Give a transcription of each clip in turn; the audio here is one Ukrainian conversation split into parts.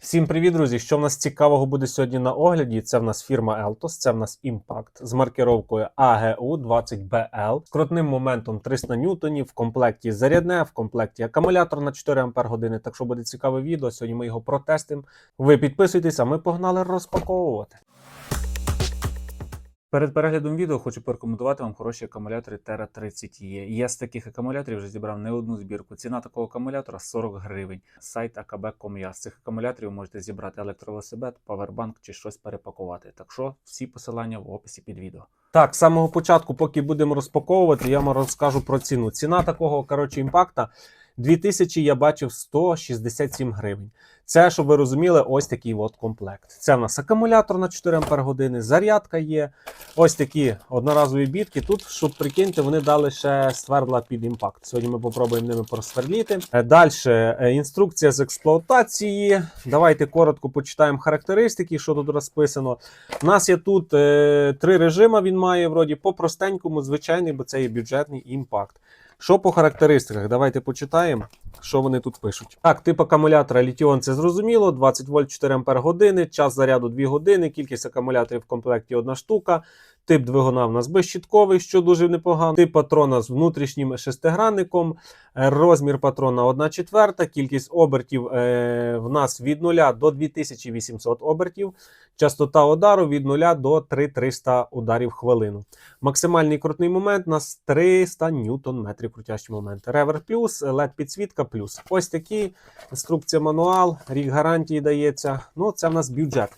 Всім привіт, друзі! Що в нас цікавого буде сьогодні на огляді? Це в нас фірма Eltos, це в нас Impact з маркировкою AGU20BL з крутним моментом 300 ньютонів, в комплекті зарядне, в комплекті акумулятор на 4 Ампер години. Так що буде цікаве відео. Сьогодні ми його протестимо. Ви підписуйтесь, а ми погнали розпаковувати. Перед переглядом відео хочу порекомендувати вам хороші акумулятори Terra 30 e Я з таких акумуляторів вже зібрав не одну збірку. Ціна такого акумулятора 40 гривень. Сайт akb.com.ua. З цих акумуляторів можете зібрати електровелосипед, павербанк чи щось перепакувати. Так що всі посилання в описі під відео. Так, з самого початку, поки будемо розпаковувати, я вам розкажу про ціну. Ціна такого коротше імпакта 2000 я бачив 167 гривень. Це, щоб ви розуміли, ось такий от комплект. Це в нас акумулятор на 4 Ампер години, зарядка є. Ось такі одноразові бітки. Тут, щоб прикиньте, вони дали ще свердла під імпакт. Сьогодні ми попробуємо ними просверліти. Далі інструкція з експлуатації. Давайте коротко почитаємо характеристики, що тут розписано. У нас є тут е, три режими. Він має вроді по простенькому, звичайний, бо це є бюджетний імпакт. Що по характеристиках? Давайте почитаємо, що вони тут пишуть. Так, тип акумулятора літіон це зрозуміло, 20 вольт 4 ампер години, час заряду 2 години, кількість акумуляторів в комплекті одна штука. Тип двигуна в нас безщітковий, що дуже непогано. Тип патрона з внутрішнім шестигранником, е, розмір патрона 1 четверта, кількість обертів е, в нас від 0 до 2800 обертів, частота удару від 0 до 3300 ударів в хвилину. Максимальний крутний момент у нас 300 ньютон метрів крутящий момент. Ревер плюс, LED підсвітка плюс. Ось такі інструкція мануал, рік гарантії дається. Ну, це в нас бюджет.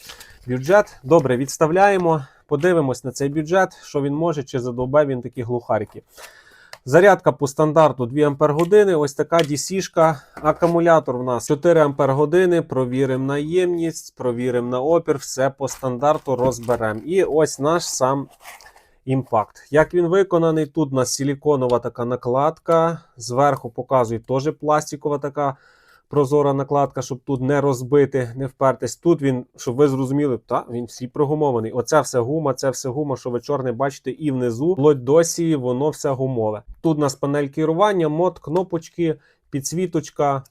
Бюджет добре відставляємо. Подивимось на цей бюджет, що він може, чи задовбе він такі глухарики. Зарядка по стандарту 2 Ампер. Ось така DC-шка. Акумулятор у нас 4 Ампер. Провіримо на ємність, провіримо на опір, все по стандарту розберемо. І ось наш сам імпакт. Як він виконаний, тут у нас силіконова така накладка. Зверху показує теж пластикова така прозора накладка, щоб тут не розбити, не впертись. Тут він, щоб ви зрозуміли, та він всі прогумований. Оце все гума, це все гума, що ви чорне бачите, і внизу, вплоть досі, воно все гумове. Тут у нас панель керування, мод, кнопочки, підсвіточка.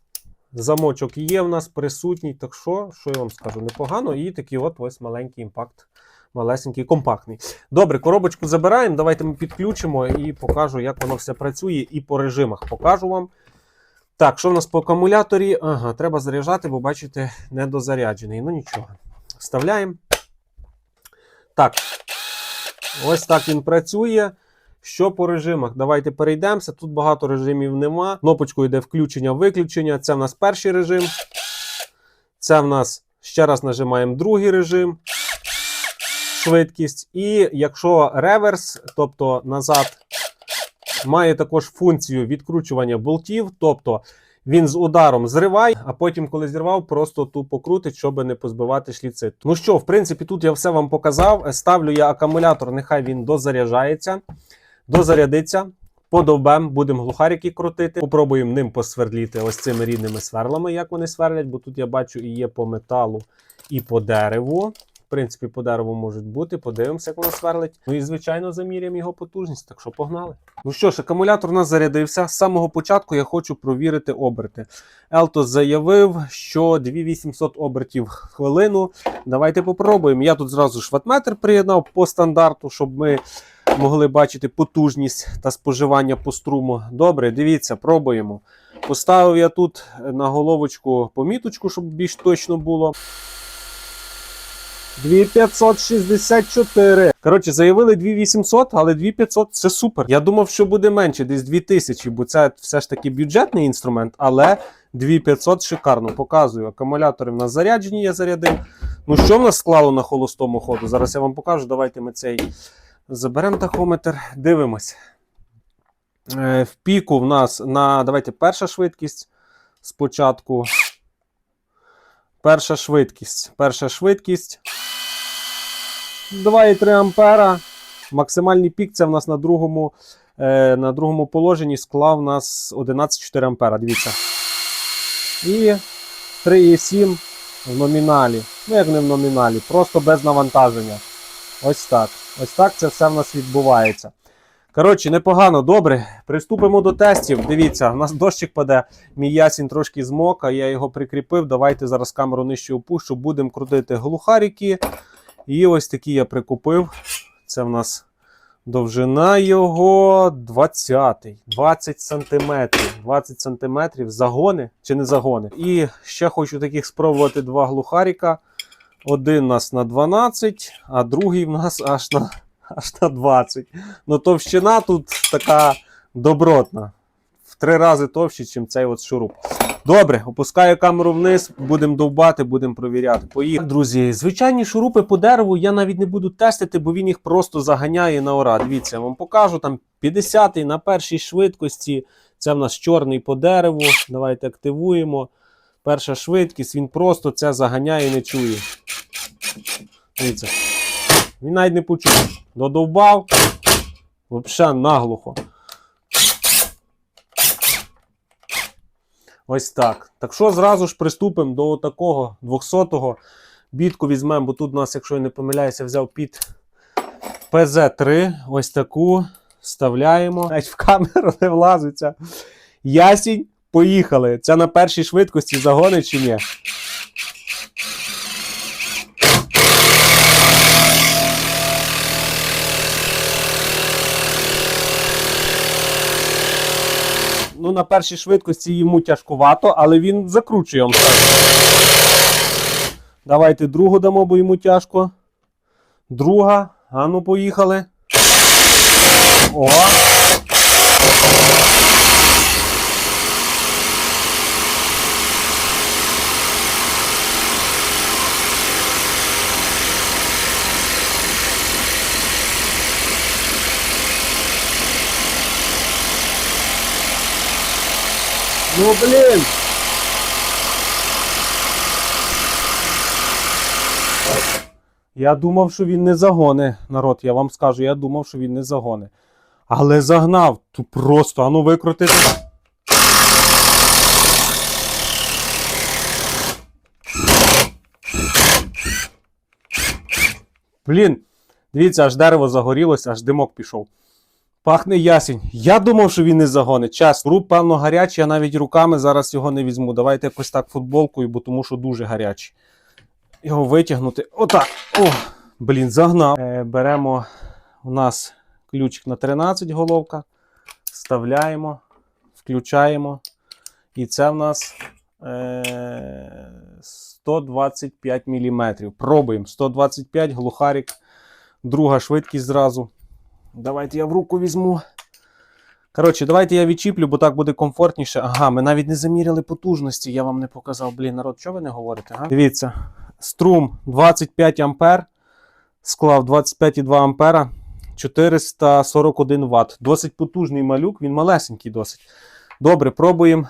Замочок є в нас присутній. Так що, що я вам скажу, непогано. І такий от ось маленький імпакт. Малесенький, компактний. Добре, коробочку забираємо. Давайте ми підключимо і покажу, як воно все працює. І по режимах покажу вам. Так, що в нас по акумуляторі? Ага, треба заряджати, бо бачите, недозаряджений. Ну нічого. Вставляємо. Так. Ось так він працює. Що по режимах? Давайте перейдемося. Тут багато режимів нема. Кнопочкою йде включення-виключення. Це в нас перший режим. Це в нас ще раз нажимаємо другий режим. Швидкість. І якщо реверс, тобто назад має також функцію відкручування болтів, тобто він з ударом зриває, а потім, коли зірвав, просто тупо крутить, щоб не позбивати шліци. Ну що, в принципі, тут я все вам показав. Ставлю я акумулятор, нехай він дозаряджається, дозарядиться. Подовбем, будемо глухарики крутити. Попробуємо ним посвердліти ось цими рідними сверлами, як вони сверлять, бо тут я бачу і є по металу, і по дереву. Принципі, по дереву можуть бути. Подивимося, як воно сверлить. Ну і, звичайно, заміряємо його потужність. Так що погнали. Ну що ж, акумулятор у нас зарядився. З самого початку я хочу провірити оберти. Елтос заявив, що 2800 обертів хвилину. Давайте попробуємо. Я тут зразу шватметр приєднав по стандарту, щоб ми могли бачити потужність та споживання по струму. Добре, дивіться, пробуємо. Поставив я тут на головочку поміточку, щоб більш точно було. 2564. Коротше, заявили 2800, але 2500 це супер. Я думав, що буде менше, десь 2000, бо це все ж таки бюджетний інструмент, але 2500 шикарно показую. Акумулятори в нас заряджені, я зарядив. Ну, що в нас склало на холостому ходу? Зараз я вам покажу. Давайте ми цей заберемо тахометр, дивимось. Е, В піку в нас на давайте перша швидкість спочатку. Перша швидкість. Перша швидкість. 2,3 ампера. Максимальний пік це в нас на другому е, на другому положенні склав нас 11,4 ампера. Дивіться. І 3,7 в номіналі. Ну, як не в номіналі, просто без навантаження. Ось так. Ось так це все в нас відбувається. Коротше, непогано, добре. Приступимо до тестів. Дивіться, у нас дощик паде. Мій ясінь трошки змок, а я його прикріпив. Давайте зараз камеру нижче опущу. Будемо крутити глухарики. І ось такі я прикупив. Це в нас довжина його 20, 20 сантиметрів. 20 сантиметрів загони чи не загони. І ще хочу таких спробувати два глухарика. Один у нас на 12, а другий в нас аж на, аж на 20. Ну, товщина тут така добротна. В три рази товщі, ніж цей от шуруп. Добре, опускаю камеру вниз, будемо довбати, будемо провіряти. Поїхали. Друзі, звичайні шурупи по дереву я навіть не буду тестити, бо він їх просто заганяє на ора. Дивіться, я вам покажу там 50-й на першій швидкості. Це в нас чорний по дереву. Давайте активуємо. Перша швидкість, він просто це заганяє і не чує. Дивіться. Він навіть не почув. Додовбав. Взагалі наглухо. Ось так. Так що зразу ж приступимо до такого 200-го. Бітку візьмемо, бо тут у нас, якщо я не помиляюся, взяв під ПЗ-3. Ось таку. Вставляємо. Навіть в камеру не влазиться. Ясінь. Поїхали. Це на першій швидкості загони чи ні? Ну, на першій швидкості йому тяжкувато, але він закручує вам. Давайте другу дамо, бо йому тяжко. Друга. А ну, поїхали. О! Ну, блін! Я думав, що він не загоне. Народ, я вам скажу, я думав, що він не загоне. Але загнав. Тут просто, ану викрутити. Блін, дивіться, аж дерево загорілося, аж димок пішов. Пахне ясінь. Я думав, що він не загонить. Час. Руб, певно, гарячий, я навіть руками зараз його не візьму. Давайте якось так футболкою, бо тому що дуже гарячий. Його витягнути. Отак. О, блін, загнав. Е, беремо у нас ключик на 13 головка. Вставляємо, включаємо. І це в нас е, 125 мм. Пробуємо. 125 глухарик. Друга швидкість зразу. Давайте я в руку візьму. Коротше, давайте я відчіплю, бо так буде комфортніше. Ага, ми навіть не заміряли потужності, я вам не показав. Блін, народ, що ви не говорите? Ага? Дивіться, струм 25 ампер, склав 25,2 ампера, 441 Вт. Досить потужний малюк, він малесенький досить. Добре, пробуємо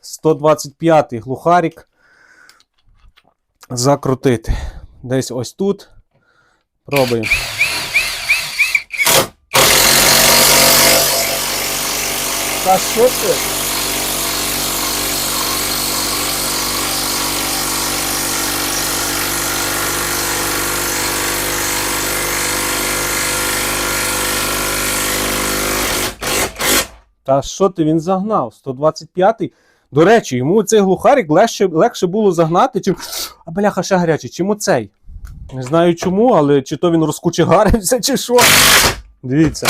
125 глухарик закрутити. Десь ось тут. Пробуємо. Та що це? Та що ти він загнав? 125-й. До речі, йому цей глухарик легше, легше було загнати, чим. А бляха ще гарячий, чим оцей. Не знаю чому, але чи то він розкучегарився, чи що. Дивіться.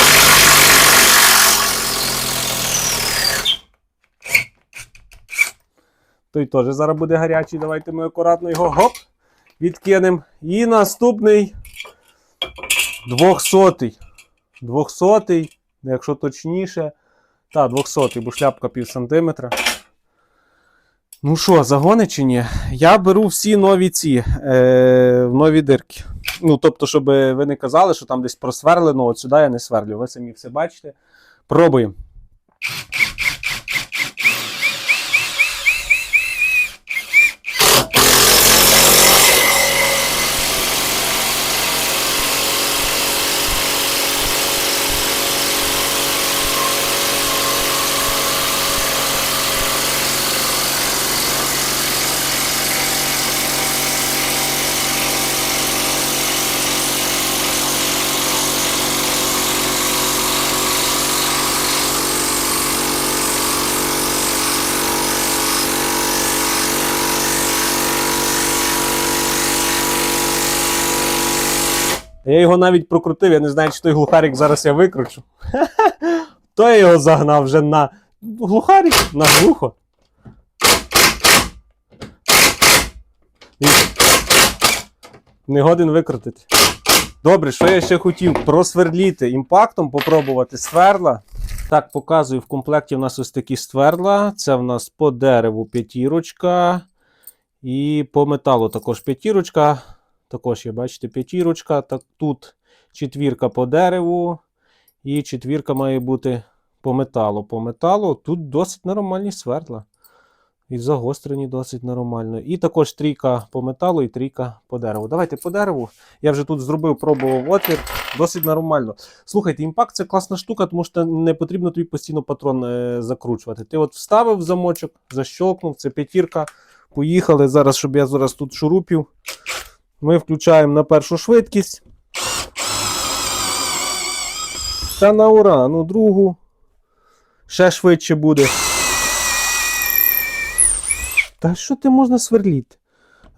Той теж зараз буде гарячий. Давайте ми акуратно його гоп, відкинемо. І наступний 200. 200, якщо точніше. Та, 200, бо шляпка пів сантиметра. Ну що, загони чи ні? Я беру всі нові ці е, нові дирки. Ну, тобто, щоб ви не казали, що там десь просверлено, от сюди я не сверлю. Ви самі все бачите. Пробуємо. Я його навіть прокрутив, я не знаю, чи той глухарик зараз я викручу. То я його загнав вже на глухарик, на глухо. Не годен викрутити. Добре, що я ще хотів? Просверліти імпактом, попробувати сверла. Так, показую, в комплекті в нас ось такі сверла. Це в нас по дереву п'ятірочка. І по металу також п'ятірочка. Також є, бачите, п'ятірочка. Так, тут четвірка по дереву. І четвірка має бути по металу. По металу тут досить нормальні сверла. І загострені досить нормально. І також трійка по металу і трійка по дереву. Давайте по дереву. Я вже тут зробив, пробував отвір. Досить нормально. Слухайте, імпакт це класна штука, тому що не потрібно тобі постійно патрон е, закручувати. Ти от вставив замочок, защолкнув, це п'ятірка. Поїхали. Зараз, щоб я зараз тут шурупів. Ми включаємо на першу швидкість. Та на ура, ну другу. Ще швидше буде. Та що ти можна сверліти?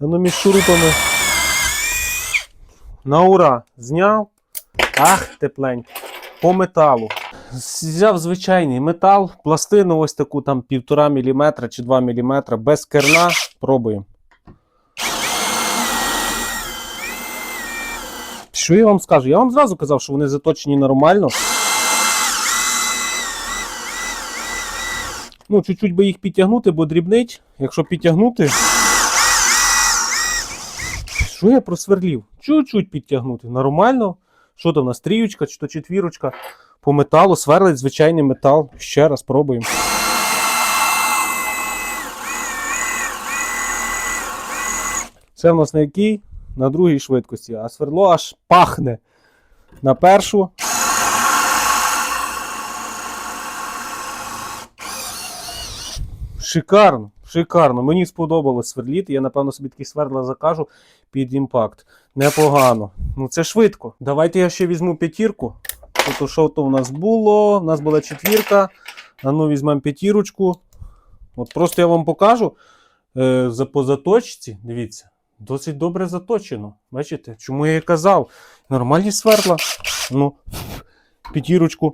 Воно між шурупами. На ура. Зняв. Ах, тепленько. По металу. Взяв звичайний метал, пластину ось таку там 1,5 мм чи 2 мм без керна. Пробуємо. Що я вам скажу? Я вам зразу казав, що вони заточені нормально. Ну, чуть-чуть би їх підтягнути, бо дрібнить. Якщо підтягнути. Що я просверлів? Чуть-чуть підтягнути. Нормально. Що там у нас? Тріючка чи то четвірочка. По металу сверлить звичайний метал. Ще раз пробуємо. Це в нас на якій? На другій швидкості, а сверло аж пахне. На першу. Шикарно, шикарно. Мені сподобалось сверліти. Я, напевно, собі такі сверла закажу під імпакт. Непогано. Ну це швидко. Давайте я ще візьму п'ятірку. Тобто, що то у нас було? У нас була четвірка. А ну візьмемо п'ятірочку. От просто я вам покажу. Е, за по заточці, дивіться, досить добре заточено. Бачите? Чому я і казав? Нормальні сверла. Ну, п'ятірочку.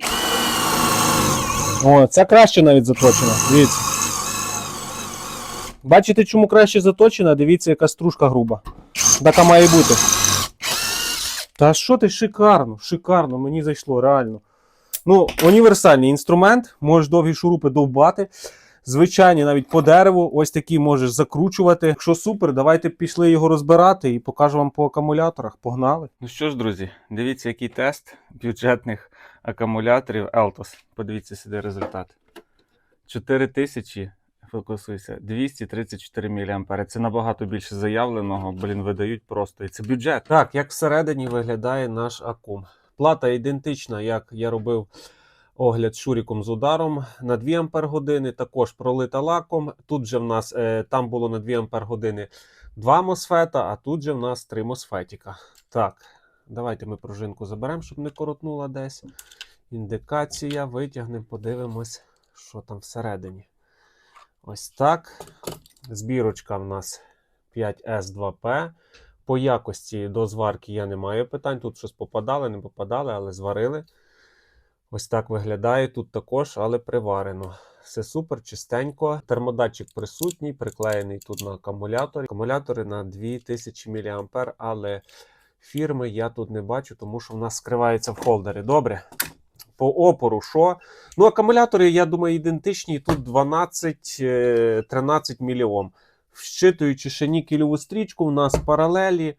О, це краще навіть заточено. Дивіться. Бачите, чому краще заточена? Дивіться, яка стружка груба. Така має бути. Та що ти шикарно, шикарно, мені зайшло, реально. Ну, універсальний інструмент, можеш довгі шурупи довбати. Звичайні навіть по дереву, ось такі можеш закручувати. Якщо супер, давайте пішли його розбирати і покажу вам по акумуляторах. Погнали. Ну що ж, друзі, дивіться, який тест бюджетних акумуляторів Eltos. Подивіться сюди результат. 4000, фокусуйся, 234 мА. Це набагато більше заявленого, блін, видають просто. І це бюджет. Так, як всередині виглядає наш акум. Плата ідентична, як я робив огляд шуріком з ударом на 2 Ампер години, також пролита лаком. Тут же в нас е, там було на 2 Ампер години 2 мосфета, а тут же в нас 3 мосфетіка. Так, давайте ми пружинку заберемо, щоб не коротнула десь. Індикація, витягнемо, подивимось, що там всередині. Ось так. Збірочка в нас 5S2P. По якості до зварки я не маю питань. Тут щось попадали, не попадали, але зварили. Ось так виглядає тут також, але приварено. Все супер, чистенько. Термодатчик присутній, приклеєний тут на акумуляторі. Акумулятори на 2000 мА, але фірми я тут не бачу, тому що в нас скривається в холдері. Добре. По опору, що? Ну, акумулятори, я думаю, ідентичні. Тут 12-13 мільйом. Вщитуючи ще стрічку, у нас паралелі.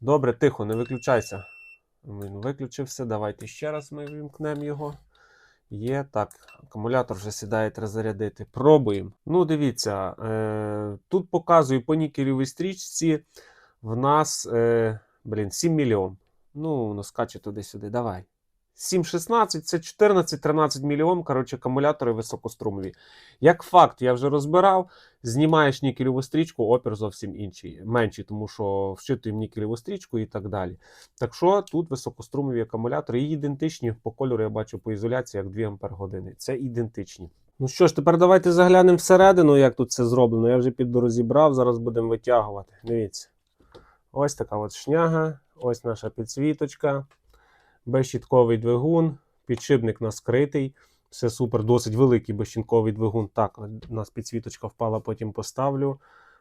Добре, тихо, не виключайся. Він виключився. Давайте ще раз ми вімкнемо його. Є так, акумулятор вже сідає, зарядити. Пробуємо. Ну, дивіться, е, тут показую по нікелівій стрічці. В нас е, блін, 7 мільйон. Ну, воно скаче туди-сюди. Давай. 7,16 це 14-13 мільйон. Коротше, акумулятори високострумові. Як факт, я вже розбирав. Знімаєш нікелеву стрічку, опір зовсім інший, менший, тому що вщитуємо нікелеву стрічку і так далі. Так що тут високострумові акумулятори і ідентичні по кольору, я бачу по ізоляції, як 2 Ампер години. Це ідентичні. Ну що ж, тепер давайте заглянемо всередину, як тут це зроблено. Я вже під розібрав, зараз будемо витягувати. Дивіться. Ось така от шняга, ось наша підсвіточка, безщітковий двигун, підшипник у. Все супер, досить великий безщітковий двигун. Так, у нас підсвіточка впала, потім поставлю.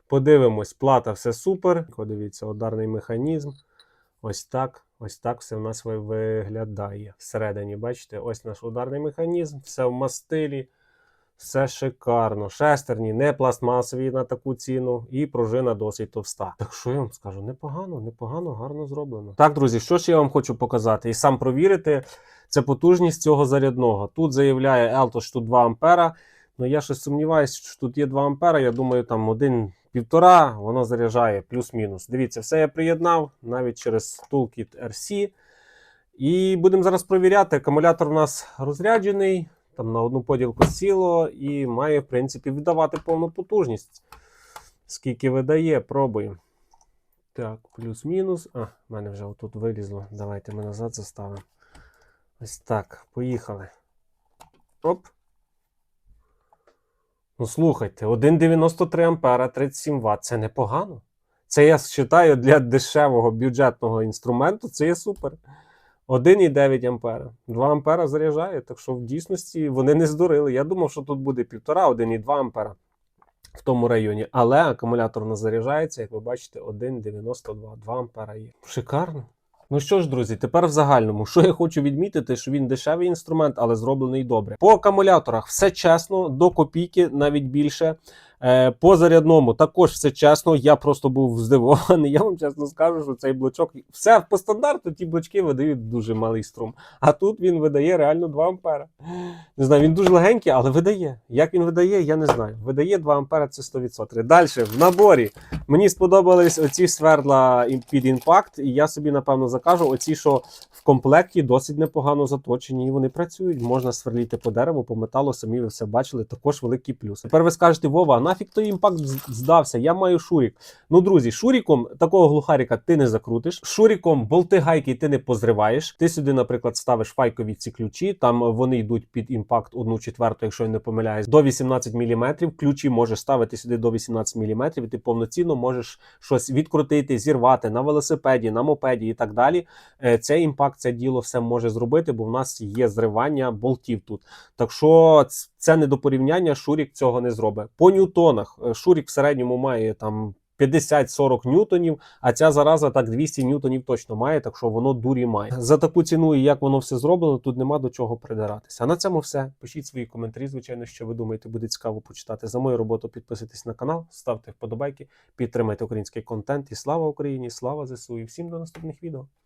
Подивимось, плата все супер. Подивіться, ударний механізм. Ось так, ось так все в нас виглядає. Всередині, бачите, ось наш ударний механізм, все в мастилі, все шикарно. Шестерні не пластмасові на таку ціну, і пружина досить товста. Так що я вам скажу, непогано, непогано, гарно зроблено. Так, друзі, що ж я вам хочу показати і сам провірити. Це потужність цього зарядного. Тут заявляє Elto, що тут 2 ампера. Ну я щось сумніваюся, що тут є 2 ампера. Я думаю, там один півтора, воно заряджає плюс-мінус. Дивіться, все я приєднав навіть через Toolkit RC. І будемо зараз провіряти. Акумулятор у нас розряджений, там на одну поділку сіло і має, в принципі, віддавати повну потужність. Скільки видає, пробуємо. Так, плюс-мінус. А, в мене вже отут вилізло. Давайте ми назад заставимо. Ось так, поїхали. Оп. Ну, слухайте, 1,93 ампера, 37 Вт. Це непогано. Це я вважаю для дешевого бюджетного інструменту, це є супер. 1,9 ампера. 2 ампера заряджає, так що в дійсності вони не здурили. Я думав, що тут буде 1,5, 1,2 ампера в тому районі. Але акумулятор не заряджається, як ви бачите, 1,92. 2 ампера є. Шикарно. Ну що ж, друзі, тепер в загальному, що я хочу відмітити, що він дешевий інструмент, але зроблений добре. По акумуляторах все чесно, до копійки, навіть більше. Е, по зарядному також все чесно. Я просто був здивований. Я вам чесно скажу, що цей блочок все по стандарту. Ті блочки видають дуже малий струм. А тут він видає реально 2 ампера. Не знаю, він дуже легенький, але видає. Як він видає, я не знаю. Видає 2 ампера, це 100%. Далі в наборі мені сподобались оці свердла під імпакт, і я собі напевно закажу. Оці, що в комплекті досить непогано заточені, і вони працюють. Можна сверліти по дереву, по металу, самі ви все бачили. Також великий плюс. Тепер ви скажете, Вова, а нафіг той імпакт здався? Я маю шурік. Ну, друзі, шуріком такого глухаріка ти не закрутиш. Шуріком болти гайки ти не позриваєш. Ти сюди, наприклад, ставиш файкові ці ключі. Там вони йдуть під імпакт 1 четверту, якщо я не помиляюсь, до 18 мм. Ключі можеш ставити сюди до 18 мм, і ти повноцінно можеш щось відкрутити, зірвати на велосипеді, на мопеді і так далі. Е, Цей імпакт, це діло все може зробити, бо в нас є зривання болтів тут. Так що це не до порівняння, Шурік цього не зробить. По ньютонах е, Шурік в середньому має там 50-40 ньютонів, а ця зараза так 200 ньютонів точно має, так що воно дурі має. За таку ціну і як воно все зроблено, тут нема до чого придиратися. А на цьому все. Пишіть свої коментарі, звичайно, що ви думаєте, буде цікаво почитати. За мою роботу підписуйтесь на канал, ставте вподобайки, підтримайте український контент. І слава Україні! Слава ЗСУ! І всім до наступних відео.